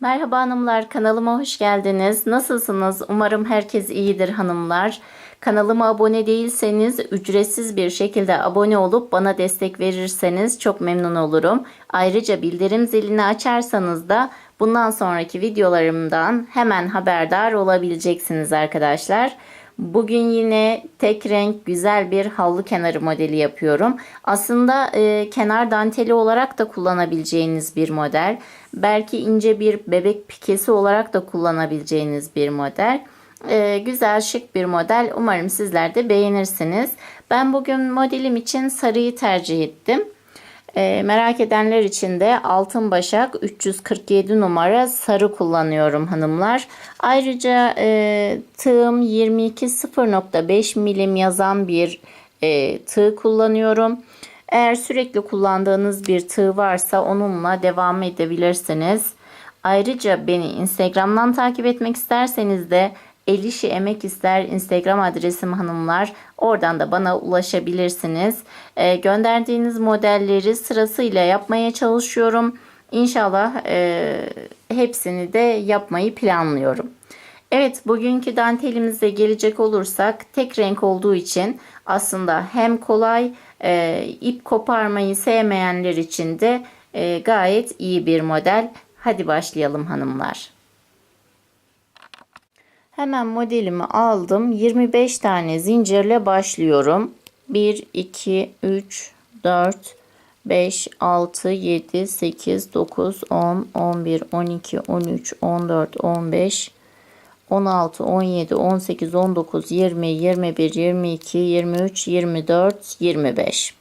Merhaba hanımlar, kanalıma hoş geldiniz. Nasılsınız? Umarım herkes iyidir hanımlar. Kanalıma abone değilseniz ücretsiz bir şekilde abone olup bana destek verirseniz çok memnun olurum. Ayrıca bildirim zilini açarsanız da bundan sonraki videolarımdan hemen haberdar olabileceksiniz arkadaşlar. Bugün yine tek renk güzel bir havlu kenarı modeli yapıyorum. Aslında e, kenar danteli olarak da kullanabileceğiniz bir model. Belki ince bir bebek pikesi olarak da kullanabileceğiniz bir model. E, güzel şık bir model. Umarım sizler de beğenirsiniz. Ben bugün modelim için sarıyı tercih ettim. E, merak edenler için de Altın Başak 347 numara sarı kullanıyorum hanımlar. Ayrıca e, tığım 22 0.5 milim yazan bir e, tığ kullanıyorum. Eğer sürekli kullandığınız bir tığ varsa onunla devam edebilirsiniz. Ayrıca beni Instagram'dan takip etmek isterseniz de El işi emek ister Instagram adresim hanımlar. Oradan da bana ulaşabilirsiniz. E, gönderdiğiniz modelleri sırasıyla yapmaya çalışıyorum. İnşallah e, hepsini de yapmayı planlıyorum. Evet bugünkü dantelimize gelecek olursak tek renk olduğu için aslında hem kolay e, ip koparmayı sevmeyenler için de e, gayet iyi bir model. Hadi başlayalım hanımlar. Hemen modelimi aldım. 25 tane zincirle başlıyorum. 1, 2, 3, 4, 5, 6, 7, 8, 9, 10, 11, 12, 13, 14, 15, 16, 17, 18, 19, 20, 21, 22, 23, 24, 25.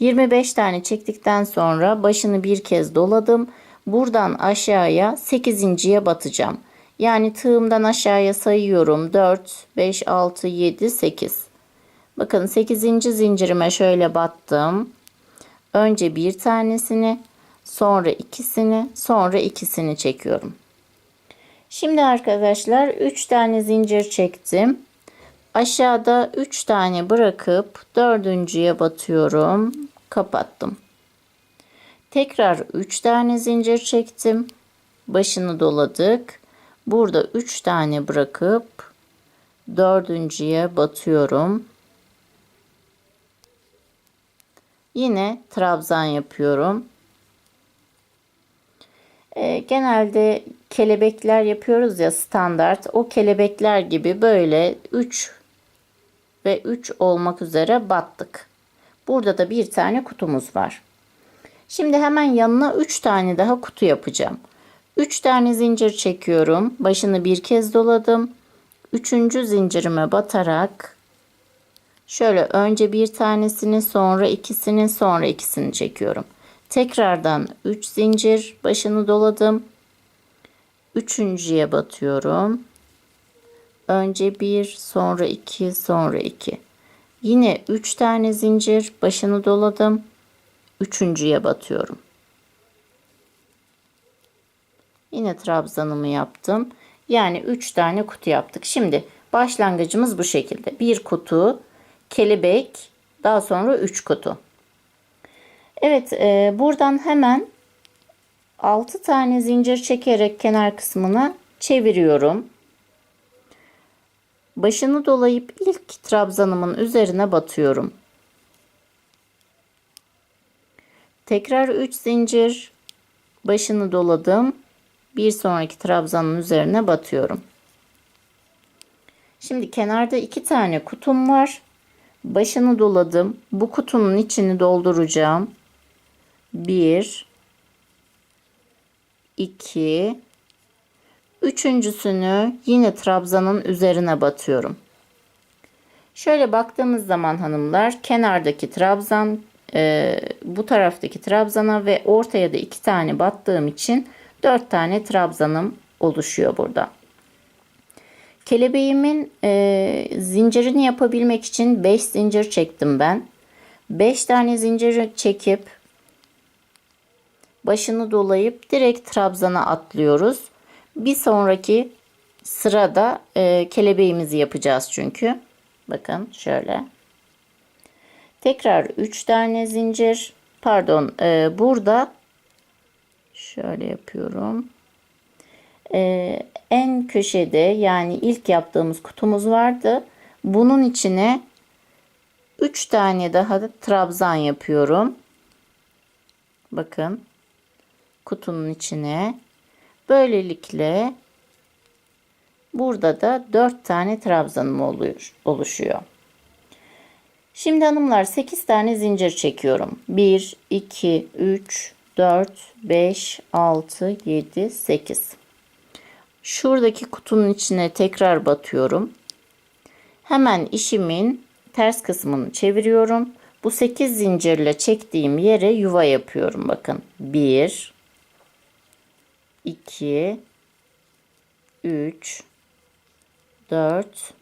25 tane çektikten sonra başını bir kez doladım. Buradan aşağıya 8.ye batacağım. Yani tığımdan aşağıya sayıyorum. 4, 5, 6, 7, 8. Bakın 8. zincirime şöyle battım. Önce bir tanesini, sonra ikisini, sonra ikisini çekiyorum. Şimdi arkadaşlar 3 tane zincir çektim. Aşağıda 3 tane bırakıp dördüncüye batıyorum. Kapattım. Tekrar 3 tane zincir çektim. Başını doladık. Burada 3 tane bırakıp dördüncüye batıyorum. Yine trabzan yapıyorum. E, genelde kelebekler yapıyoruz ya standart. O kelebekler gibi böyle 3 ve 3 olmak üzere battık. Burada da bir tane kutumuz var. Şimdi hemen yanına 3 tane daha kutu yapacağım. 3 tane zincir çekiyorum. Başını bir kez doladım. Üçüncü zincirime batarak şöyle önce bir tanesini sonra ikisini sonra ikisini çekiyorum. Tekrardan 3 zincir başını doladım. Üçüncüye batıyorum. Önce bir sonra iki sonra iki. Yine 3 tane zincir başını doladım. Üçüncüye batıyorum. Yine trabzanımı yaptım. Yani 3 tane kutu yaptık. Şimdi başlangıcımız bu şekilde. Bir kutu, kelebek, daha sonra 3 kutu. Evet e, buradan hemen 6 tane zincir çekerek kenar kısmına çeviriyorum. Başını dolayıp ilk trabzanımın üzerine batıyorum. Tekrar 3 zincir başını doladım bir sonraki trabzanın üzerine batıyorum. Şimdi kenarda iki tane kutum var. Başını doladım. Bu kutunun içini dolduracağım. Bir, iki, üçüncüsünü yine trabzanın üzerine batıyorum. Şöyle baktığımız zaman hanımlar kenardaki trabzan e, bu taraftaki trabzana ve ortaya da iki tane battığım için 4 tane trabzanım oluşuyor burada. Kelebeğimin e, zincirini yapabilmek için 5 zincir çektim ben. 5 tane zincir çekip başını dolayıp direkt trabzana atlıyoruz. Bir sonraki sırada e, kelebeğimizi yapacağız çünkü. Bakın şöyle. Tekrar 3 tane zincir. Pardon e, burada Şöyle yapıyorum. e, en köşede yani ilk yaptığımız kutumuz vardı. Bunun içine 3 tane daha da trabzan yapıyorum. Bakın kutunun içine böylelikle burada da 4 tane trabzanım oluyor, oluşuyor. Şimdi hanımlar 8 tane zincir çekiyorum. 1, 2, 3, 4, 5, 6, 7, 8. Şuradaki kutunun içine tekrar batıyorum. Hemen işimin ters kısmını çeviriyorum. Bu 8 zincirle çektiğim yere yuva yapıyorum. Bakın 1, 2, 3, 4,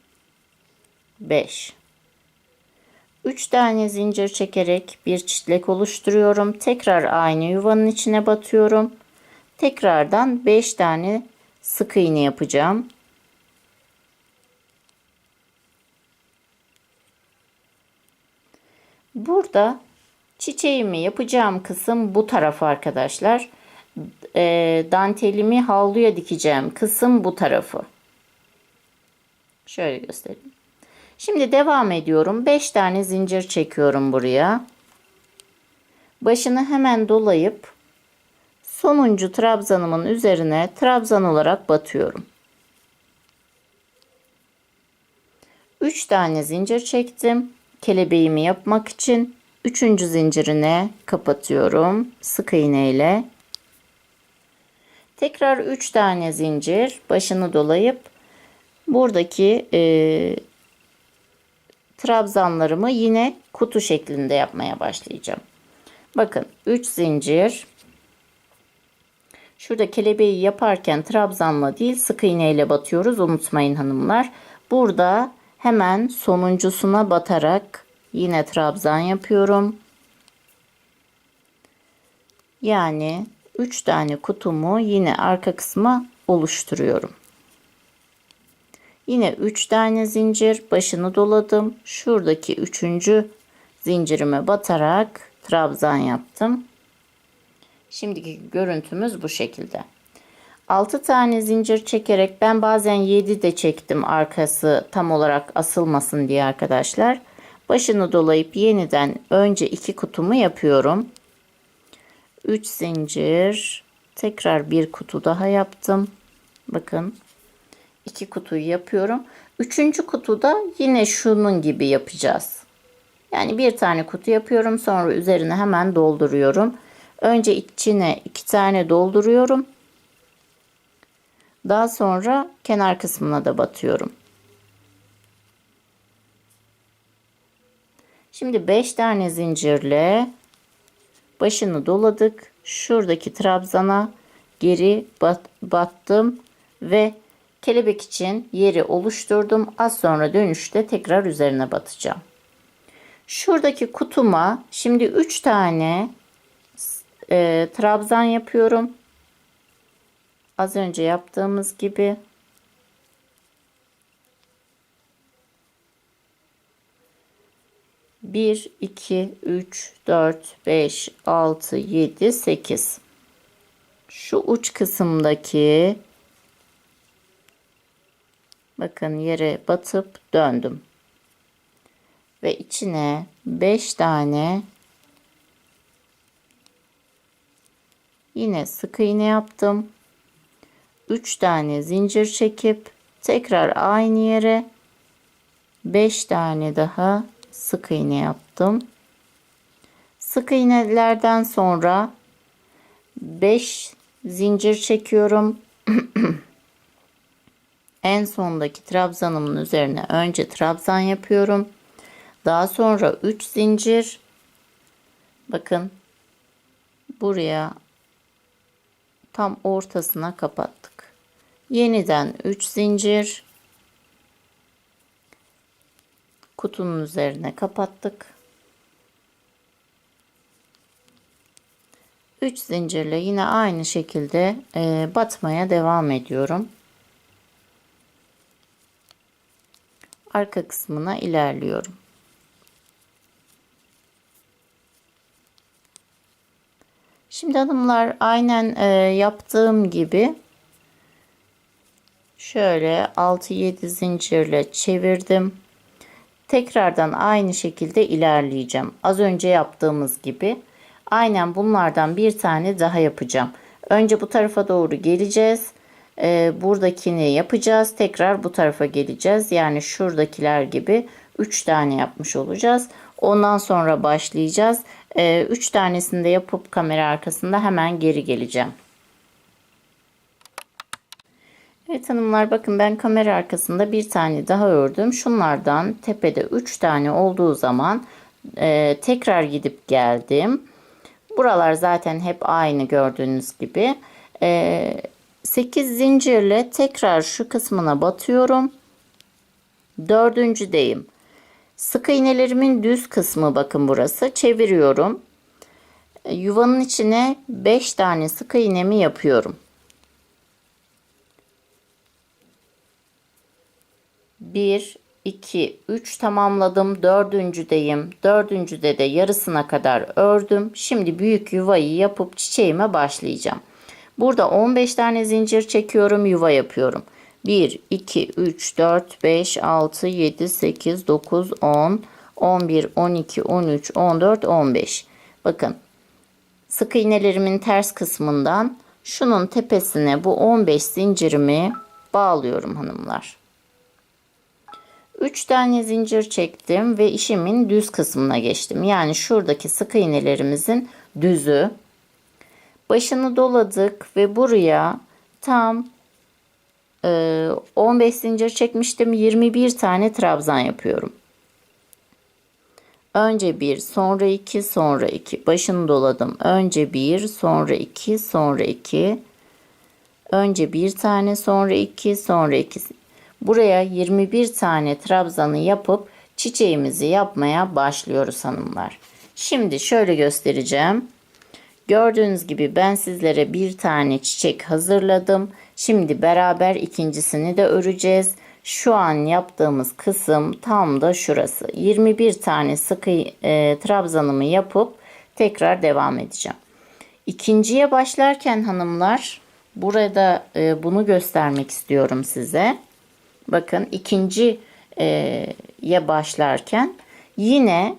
5. 3 tane zincir çekerek bir çitlek oluşturuyorum. Tekrar aynı yuvanın içine batıyorum. Tekrardan 5 tane sık iğne yapacağım. Burada çiçeğimi yapacağım kısım bu taraf arkadaşlar. E, dantelimi havluya dikeceğim kısım bu tarafı. Şöyle göstereyim. Şimdi devam ediyorum. 5 tane zincir çekiyorum buraya. Başını hemen dolayıp sonuncu trabzanımın üzerine trabzan olarak batıyorum. 3 tane zincir çektim. Kelebeğimi yapmak için 3. zincirine kapatıyorum sık iğne ile. Tekrar 3 tane zincir başını dolayıp buradaki e, trabzanlarımı yine kutu şeklinde yapmaya başlayacağım. Bakın 3 zincir. Şurada kelebeği yaparken trabzanla değil sık iğne ile batıyoruz. Unutmayın hanımlar. Burada hemen sonuncusuna batarak yine trabzan yapıyorum. Yani 3 tane kutumu yine arka kısma oluşturuyorum. Yine 3 tane zincir başını doladım. Şuradaki 3. zincirime batarak trabzan yaptım. Şimdiki görüntümüz bu şekilde. 6 tane zincir çekerek ben bazen 7 de çektim arkası tam olarak asılmasın diye arkadaşlar. Başını dolayıp yeniden önce 2 kutumu yapıyorum. 3 zincir tekrar bir kutu daha yaptım. Bakın iki kutuyu yapıyorum. Üçüncü kutuda yine şunun gibi yapacağız. Yani bir tane kutu yapıyorum sonra üzerine hemen dolduruyorum. Önce içine iki tane dolduruyorum. Daha sonra kenar kısmına da batıyorum. Şimdi 5 tane zincirle başını doladık. Şuradaki trabzana geri bat, battım ve kelebek için yeri oluşturdum. Az sonra dönüşte tekrar üzerine batacağım. Şuradaki kutuma şimdi 3 tane e, trabzan yapıyorum. Az önce yaptığımız gibi. Bir, iki, üç, dört, beş, altı, yedi, sekiz. Şu uç kısımdaki bakın yere batıp döndüm. Ve içine beş tane yine sık iğne yaptım. 3 tane zincir çekip tekrar aynı yere 5 tane daha sık iğne yaptım. Sık iğnelerden sonra 5 zincir çekiyorum. en sondaki trabzanımın üzerine önce trabzan yapıyorum. Daha sonra 3 zincir. Bakın buraya tam ortasına kapattık. Yeniden 3 zincir kutunun üzerine kapattık. 3 zincirle yine aynı şekilde e, batmaya devam ediyorum. Arka kısmına ilerliyorum. Şimdi hanımlar aynen e, yaptığım gibi Şöyle 6-7 zincirle çevirdim. Tekrardan aynı şekilde ilerleyeceğim. Az önce yaptığımız gibi. Aynen bunlardan bir tane daha yapacağım. Önce bu tarafa doğru geleceğiz. Ee, buradakini yapacağız. Tekrar bu tarafa geleceğiz. Yani şuradakiler gibi 3 tane yapmış olacağız. Ondan sonra başlayacağız. 3 ee, üç tanesini de yapıp kamera arkasında hemen geri geleceğim. Evet hanımlar bakın ben kamera arkasında bir tane daha ördüm. Şunlardan tepede 3 tane olduğu zaman e, tekrar gidip geldim. Buralar zaten hep aynı gördüğünüz gibi. E, 8 zincirle tekrar şu kısmına batıyorum. Dördüncüdeyim. Sık iğnelerimin düz kısmı bakın burası. Çeviriyorum. E, yuvanın içine 5 tane sık iğnemi yapıyorum. 1, 2, 3 tamamladım. Dördüncüdeyim. Dördüncüde de yarısına kadar ördüm. Şimdi büyük yuvayı yapıp çiçeğime başlayacağım. Burada 15 tane zincir çekiyorum. Yuva yapıyorum. 1, 2, 3, 4, 5, 6, 7, 8, 9, 10, 11, 12, 13, 14, 15. Bakın sık iğnelerimin ters kısmından şunun tepesine bu 15 zincirimi bağlıyorum hanımlar. 3 tane zincir çektim ve işimin düz kısmına geçtim. Yani şuradaki sık iğnelerimizin düzü. Başını doladık ve buraya tam 15 e, zincir çekmiştim. 21 tane trabzan yapıyorum. Önce 1, sonra 2, sonra 2. Başını doladım. Önce 1, sonra 2, sonra 2. Önce bir tane, sonra 2, sonra 2. Buraya 21 tane trabzanı yapıp çiçeğimizi yapmaya başlıyoruz hanımlar. Şimdi şöyle göstereceğim. Gördüğünüz gibi ben sizlere bir tane çiçek hazırladım. Şimdi beraber ikincisini de öreceğiz. Şu an yaptığımız kısım tam da şurası. 21 tane sıkı e, trabzanımı yapıp tekrar devam edeceğim. İkinciye başlarken hanımlar burada e, bunu göstermek istiyorum size. Bakın ikinci ye başlarken yine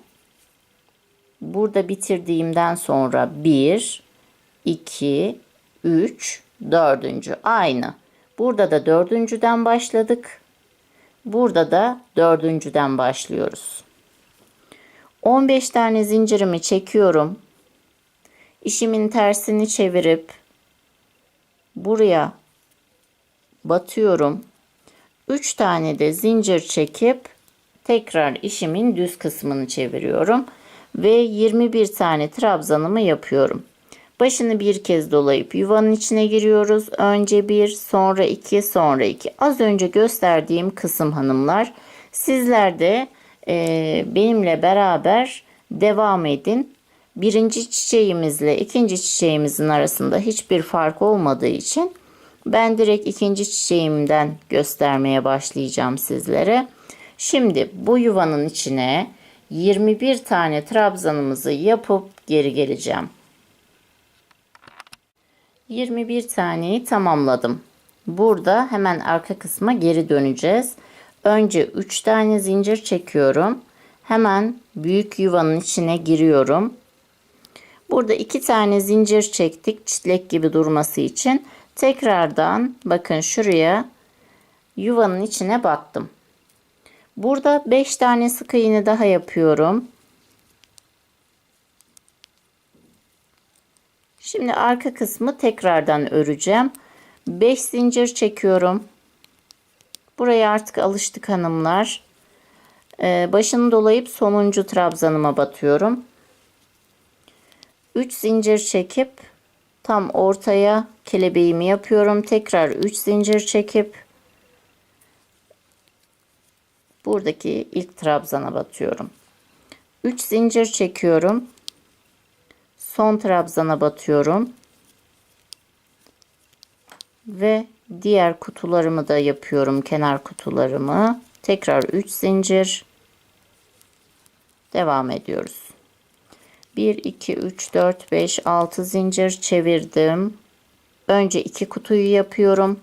burada bitirdiğimden sonra 1, 2, 3, dördüncü aynı. Burada da dördüncüden başladık. Burada da dördüncüden başlıyoruz. 15 tane zincirimi çekiyorum. İşimin tersini çevirip buraya batıyorum. 3 tane de zincir çekip tekrar işimin düz kısmını çeviriyorum ve 21 tane trabzanımı yapıyorum. Başını bir kez dolayıp yuvanın içine giriyoruz. Önce bir, sonra iki, sonra iki. Az önce gösterdiğim kısım hanımlar. Sizler de e, benimle beraber devam edin. Birinci çiçeğimizle ikinci çiçeğimizin arasında hiçbir fark olmadığı için ben direkt ikinci çiçeğimden göstermeye başlayacağım sizlere. Şimdi bu yuvanın içine 21 tane trabzanımızı yapıp geri geleceğim. 21 taneyi tamamladım. Burada hemen arka kısma geri döneceğiz. Önce 3 tane zincir çekiyorum. Hemen büyük yuvanın içine giriyorum. Burada 2 tane zincir çektik çitlek gibi durması için. Tekrardan bakın şuraya yuvanın içine battım. Burada 5 tane sık iğne daha yapıyorum. Şimdi arka kısmı tekrardan öreceğim. 5 zincir çekiyorum. Buraya artık alıştık hanımlar. Ee, başını dolayıp sonuncu trabzanıma batıyorum. 3 zincir çekip tam ortaya kelebeğimi yapıyorum. Tekrar 3 zincir çekip buradaki ilk trabzana batıyorum. 3 zincir çekiyorum. Son trabzana batıyorum. Ve diğer kutularımı da yapıyorum. Kenar kutularımı. Tekrar 3 zincir. Devam ediyoruz. 1 2 3 4 5 6 zincir çevirdim önce iki kutuyu yapıyorum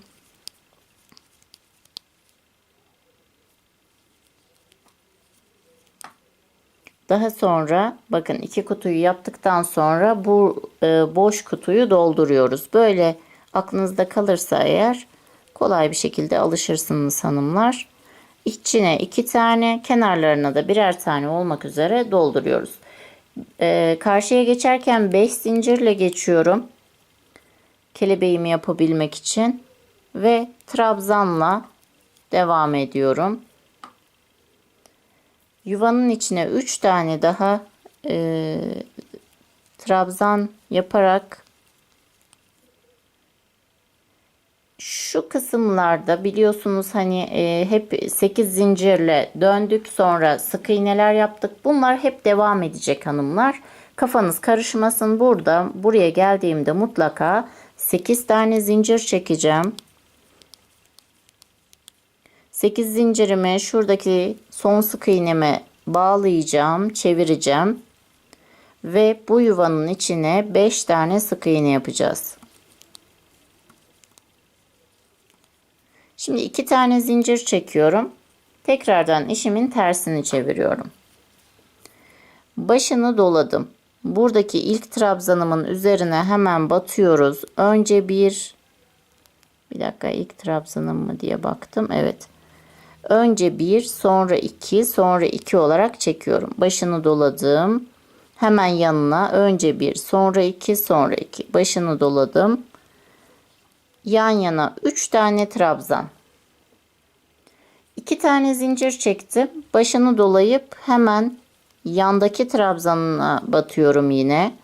Daha sonra bakın iki kutuyu yaptıktan sonra bu e, boş kutuyu dolduruyoruz. Böyle aklınızda kalırsa eğer kolay bir şekilde alışırsınız hanımlar. İçine iki tane kenarlarına da birer tane olmak üzere dolduruyoruz. E, karşıya geçerken 5 zincirle geçiyorum. Kelebeğimi yapabilmek için ve trabzanla devam ediyorum. Yuvanın içine 3 tane daha e, trabzan yaparak şu kısımlarda biliyorsunuz hani e, hep 8 zincirle döndük sonra sık iğneler yaptık. Bunlar hep devam edecek hanımlar. Kafanız karışmasın burada. Buraya geldiğimde mutlaka 8 tane zincir çekeceğim. 8 zincirimi şuradaki son sık iğneme bağlayacağım, çevireceğim. Ve bu yuvanın içine 5 tane sık iğne yapacağız. Şimdi 2 tane zincir çekiyorum. Tekrardan işimin tersini çeviriyorum. Başını doladım. Buradaki ilk trabzanımın üzerine hemen batıyoruz. Önce bir bir dakika ilk trabzanım mı diye baktım. Evet. Önce bir, sonra iki, sonra iki olarak çekiyorum. Başını doladım. Hemen yanına önce bir, sonra iki, sonra iki. Başını doladım. Yan yana üç tane trabzan. İki tane zincir çektim. Başını dolayıp hemen yandaki trabzanına batıyorum yine.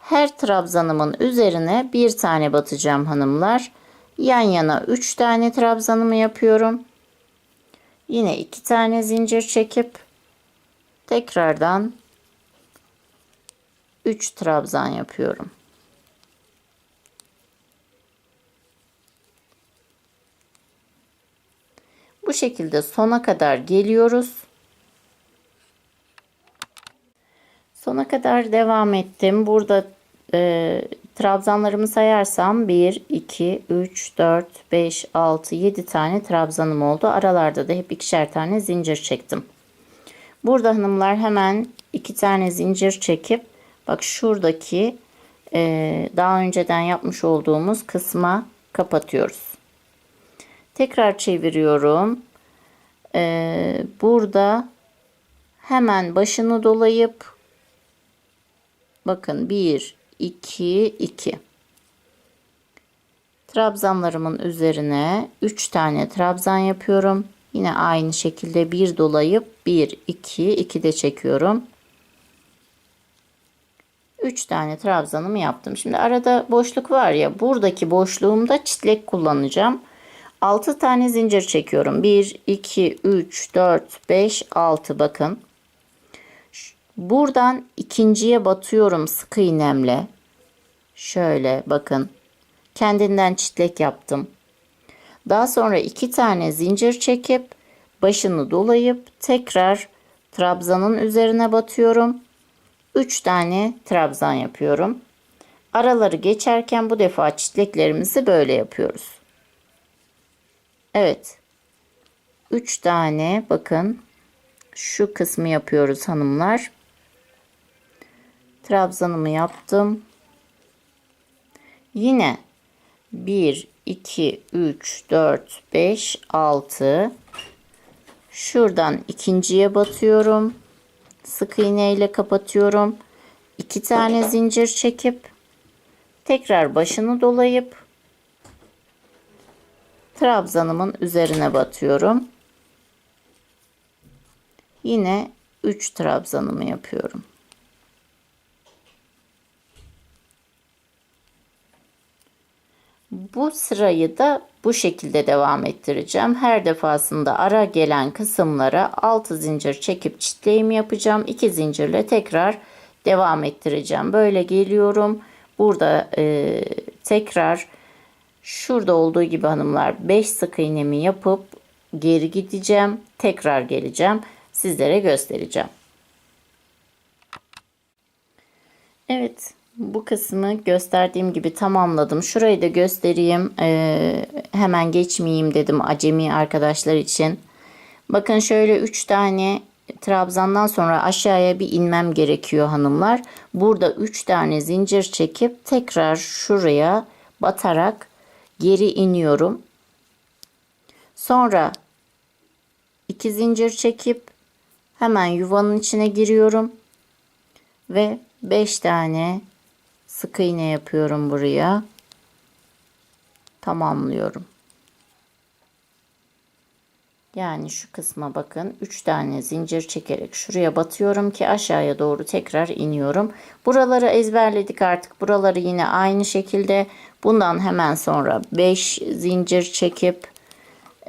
Her trabzanımın üzerine bir tane batacağım hanımlar. Yan yana üç tane trabzanımı yapıyorum. Yine iki tane zincir çekip tekrardan 3 trabzan yapıyorum. Bu şekilde sona kadar geliyoruz. Sona kadar devam ettim. Burada e, trabzanlarımı sayarsam 1, 2, 3, 4, 5, 6, 7 tane trabzanım oldu. Aralarda da hep ikişer tane zincir çektim. Burada hanımlar hemen iki tane zincir çekip bak şuradaki e, daha önceden yapmış olduğumuz kısma kapatıyoruz. Tekrar çeviriyorum. E, burada hemen başını dolayıp bakın 1 2 2 trabzanlarımın üzerine 3 tane trabzan yapıyorum. Yine aynı şekilde bir dolayıp 1 2 2 de çekiyorum. 3 tane trabzanımı yaptım. Şimdi arada boşluk var ya buradaki boşluğumda çitlek kullanacağım. 6 tane zincir çekiyorum. 1 2 3 4 5 6 bakın. Buradan ikinciye batıyorum sık iğnemle. Şöyle bakın. Kendinden çitlek yaptım. Daha sonra iki tane zincir çekip başını dolayıp tekrar trabzanın üzerine batıyorum. Üç tane trabzan yapıyorum. Araları geçerken bu defa çitleklerimizi böyle yapıyoruz. Evet. Üç tane bakın şu kısmı yapıyoruz hanımlar. Trabzanımı yaptım. Yine 1, 2, 3, 4, 5, 6. Şuradan ikinciye batıyorum. Sık iğne ile kapatıyorum. 2 tane zincir çekip tekrar başını dolayıp trabzanımın üzerine batıyorum. Yine 3 trabzanımı yapıyorum. Bu sırayı da bu şekilde devam ettireceğim. Her defasında ara gelen kısımlara 6 zincir çekip çitleyim yapacağım. 2 zincirle tekrar devam ettireceğim. Böyle geliyorum. Burada e, tekrar şurada olduğu gibi hanımlar 5 sık iğnemi yapıp geri gideceğim. Tekrar geleceğim. Sizlere göstereceğim. Evet bu kısmı gösterdiğim gibi tamamladım. Şurayı da göstereyim. Ee, hemen geçmeyeyim dedim acemi arkadaşlar için. Bakın şöyle 3 tane trabzandan sonra aşağıya bir inmem gerekiyor hanımlar. Burada 3 tane zincir çekip tekrar şuraya batarak geri iniyorum. Sonra 2 zincir çekip hemen yuvanın içine giriyorum ve 5 tane sık iğne yapıyorum buraya. Tamamlıyorum. Yani şu kısma bakın 3 tane zincir çekerek şuraya batıyorum ki aşağıya doğru tekrar iniyorum. Buraları ezberledik artık. Buraları yine aynı şekilde bundan hemen sonra 5 zincir çekip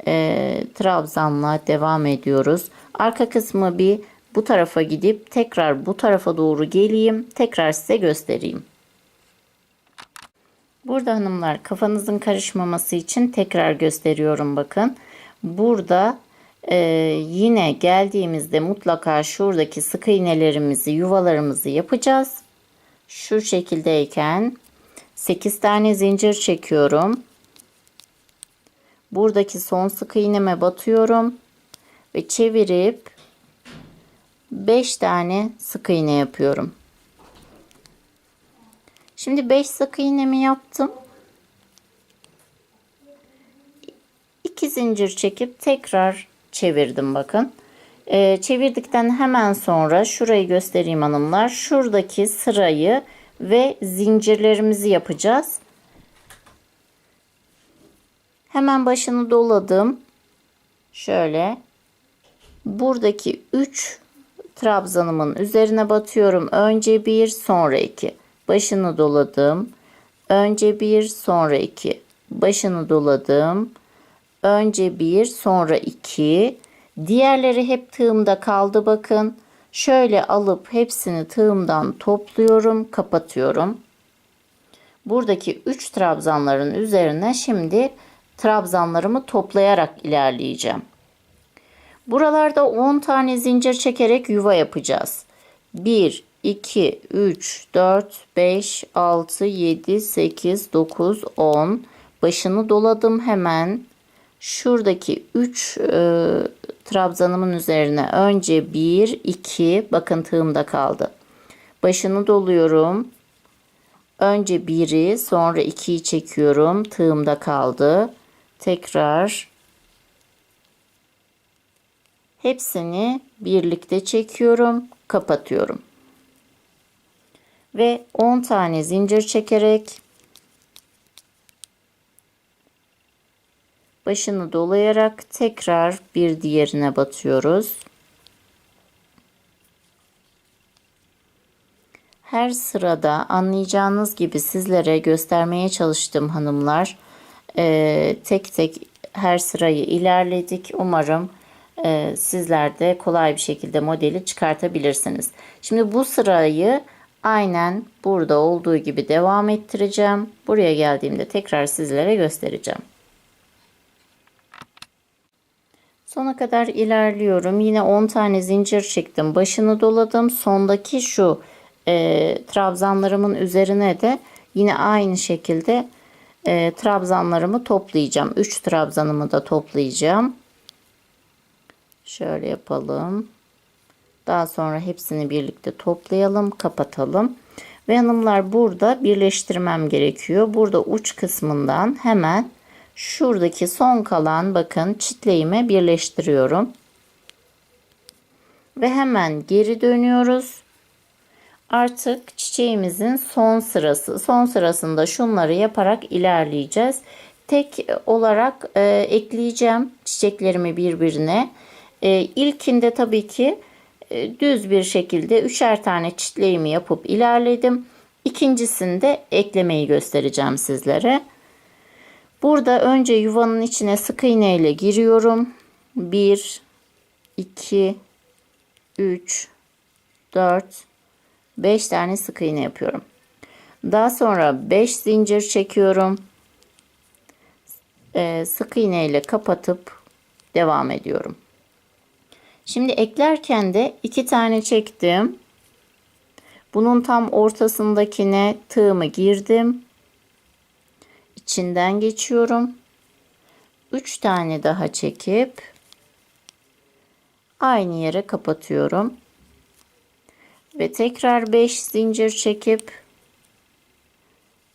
e, trabzanla devam ediyoruz. Arka kısmı bir bu tarafa gidip tekrar bu tarafa doğru geleyim. Tekrar size göstereyim. Burada hanımlar kafanızın karışmaması için tekrar gösteriyorum bakın. Burada e, yine geldiğimizde mutlaka şuradaki sık iğnelerimizi yuvalarımızı yapacağız. Şu şekildeyken 8 tane zincir çekiyorum. Buradaki son sık iğneme batıyorum ve çevirip 5 tane sık iğne yapıyorum. Şimdi 5 sık iğnemi yaptım. 2 zincir çekip tekrar çevirdim bakın. Ee, çevirdikten hemen sonra şurayı göstereyim hanımlar. Şuradaki sırayı ve zincirlerimizi yapacağız. Hemen başını doladım. Şöyle buradaki 3 trabzanımın üzerine batıyorum. Önce bir sonra iki. Başını doladım. Önce bir sonra iki. Başını doladım. Önce bir sonra iki. Diğerleri hep tığımda kaldı bakın. Şöyle alıp hepsini tığımdan topluyorum, kapatıyorum. Buradaki 3 trabzanların üzerine şimdi trabzanlarımı toplayarak ilerleyeceğim. Buralarda 10 tane zincir çekerek yuva yapacağız. 1, 2, 3, 4, 5, 6, 7, 8, 9, 10. Başını doladım hemen. Şuradaki 3 e, trabzanımın üzerine önce 1, 2 bakın tığımda kaldı. Başını doluyorum. Önce 1'i sonra 2'yi çekiyorum. Tığımda kaldı. Tekrar hepsini birlikte çekiyorum, kapatıyorum. Ve 10 tane zincir çekerek başını dolayarak tekrar bir diğerine batıyoruz. Her sırada anlayacağınız gibi sizlere göstermeye çalıştım hanımlar. Ee, tek tek her sırayı ilerledik. Umarım e, sizler de kolay bir şekilde modeli çıkartabilirsiniz. Şimdi bu sırayı aynen burada olduğu gibi devam ettireceğim. Buraya geldiğimde tekrar sizlere göstereceğim. Sona kadar ilerliyorum. Yine 10 tane zincir çektim. Başını doladım. Sondaki şu e, trabzanlarımın üzerine de yine aynı şekilde e, trabzanlarımı toplayacağım. 3 trabzanımı da toplayacağım. Şöyle yapalım. Daha sonra hepsini birlikte toplayalım, kapatalım. Ve hanımlar burada birleştirmem gerekiyor. Burada uç kısmından hemen şuradaki son kalan bakın çitleğime birleştiriyorum. Ve hemen geri dönüyoruz. Artık çiçeğimizin son sırası. Son sırasında şunları yaparak ilerleyeceğiz. Tek olarak e, ekleyeceğim çiçeklerimi birbirine. E, ilkinde tabii ki e, düz bir şekilde üçer tane çitleğimi yapıp ilerledim. İkincisinde eklemeyi göstereceğim sizlere. Burada önce yuvanın içine sık iğne ile giriyorum. 1 2 3 4 5 tane sık iğne yapıyorum. Daha sonra 5 zincir çekiyorum. Ee, sık iğne ile kapatıp devam ediyorum. Şimdi eklerken de 2 tane çektim. Bunun tam ortasındakine tığımı girdim. İçinden geçiyorum. 3 tane daha çekip aynı yere kapatıyorum. Ve tekrar 5 zincir çekip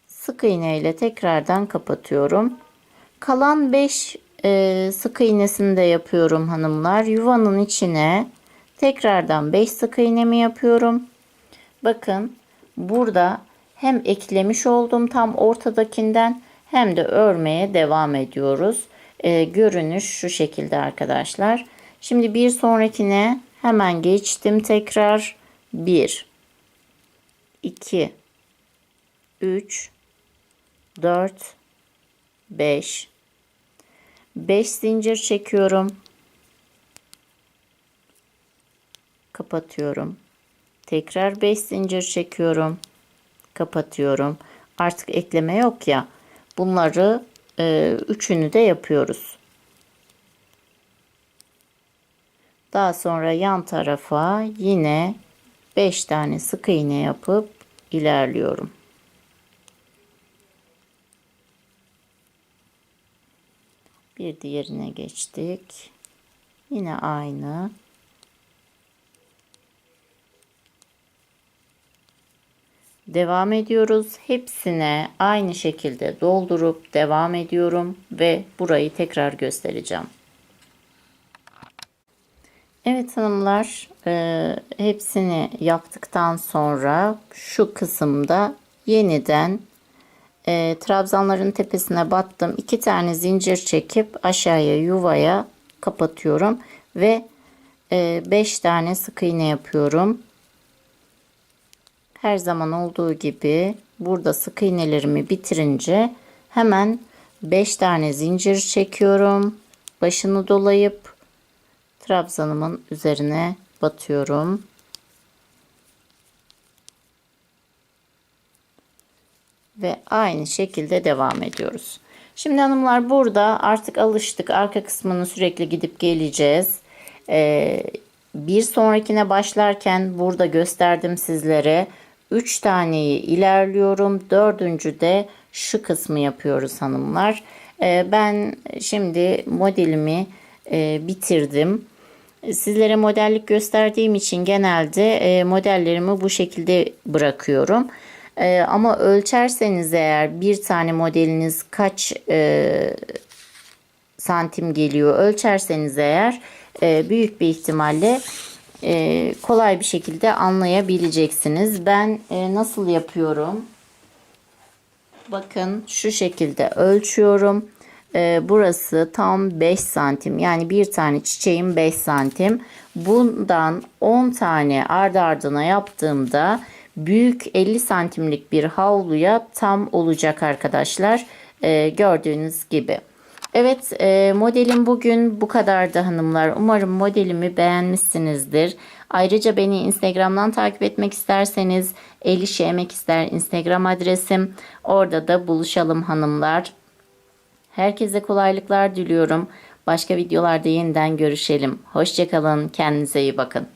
sık iğne ile tekrardan kapatıyorum. Kalan 5 e, sık iğnesini de yapıyorum hanımlar. Yuvanın içine tekrardan 5 sık iğnemi yapıyorum. Bakın burada hem eklemiş oldum tam ortadakinden hem de örmeye devam ediyoruz. E, görünüş şu şekilde arkadaşlar. Şimdi bir sonrakine hemen geçtim tekrar. 1 2 3 4 5 5 zincir çekiyorum. Kapatıyorum. Tekrar 5 zincir çekiyorum. Kapatıyorum. Artık ekleme yok ya. Bunları e, üçünü de yapıyoruz. Daha sonra yan tarafa yine 5 tane sık iğne yapıp ilerliyorum. Bir diğerine geçtik. Yine aynı. Devam ediyoruz. Hepsine aynı şekilde doldurup devam ediyorum ve burayı tekrar göstereceğim. Evet hanımlar e, hepsini yaptıktan sonra şu kısımda yeniden e, trabzanların tepesine battım. iki tane zincir çekip aşağıya yuvaya kapatıyorum ve 5 e, tane sık iğne yapıyorum. Her zaman olduğu gibi burada sık iğnelerimi bitirince hemen 5 tane zincir çekiyorum. Başını dolayıp trabzanımın üzerine batıyorum. Ve aynı şekilde devam ediyoruz. Şimdi hanımlar burada artık alıştık. Arka kısmını sürekli gidip geleceğiz. Ee, bir sonrakine başlarken burada gösterdim sizlere. 3 taneyi ilerliyorum. Dördüncü de şu kısmı yapıyoruz hanımlar. Ee, ben şimdi modelimi e, bitirdim. Sizlere modellik gösterdiğim için genelde e, modellerimi bu şekilde bırakıyorum. E, ama ölçerseniz eğer bir tane modeliniz kaç santim geliyor ölçerseniz eğer büyük bir ihtimalle e, kolay bir şekilde anlayabileceksiniz. Ben e, nasıl yapıyorum? Bakın şu şekilde ölçüyorum. E, burası tam 5 santim. Yani bir tane çiçeğim 5 santim. Bundan 10 tane ardı ardına yaptığımda büyük 50 santimlik bir havluya tam olacak arkadaşlar. E, gördüğünüz gibi. Evet e, modelim bugün bu kadardı hanımlar. Umarım modelimi beğenmişsinizdir. Ayrıca beni Instagram'dan takip etmek isterseniz Elişe Emek ister Instagram adresim. Orada da buluşalım hanımlar. Herkese kolaylıklar diliyorum. Başka videolarda yeniden görüşelim. Hoşçakalın. Kendinize iyi bakın.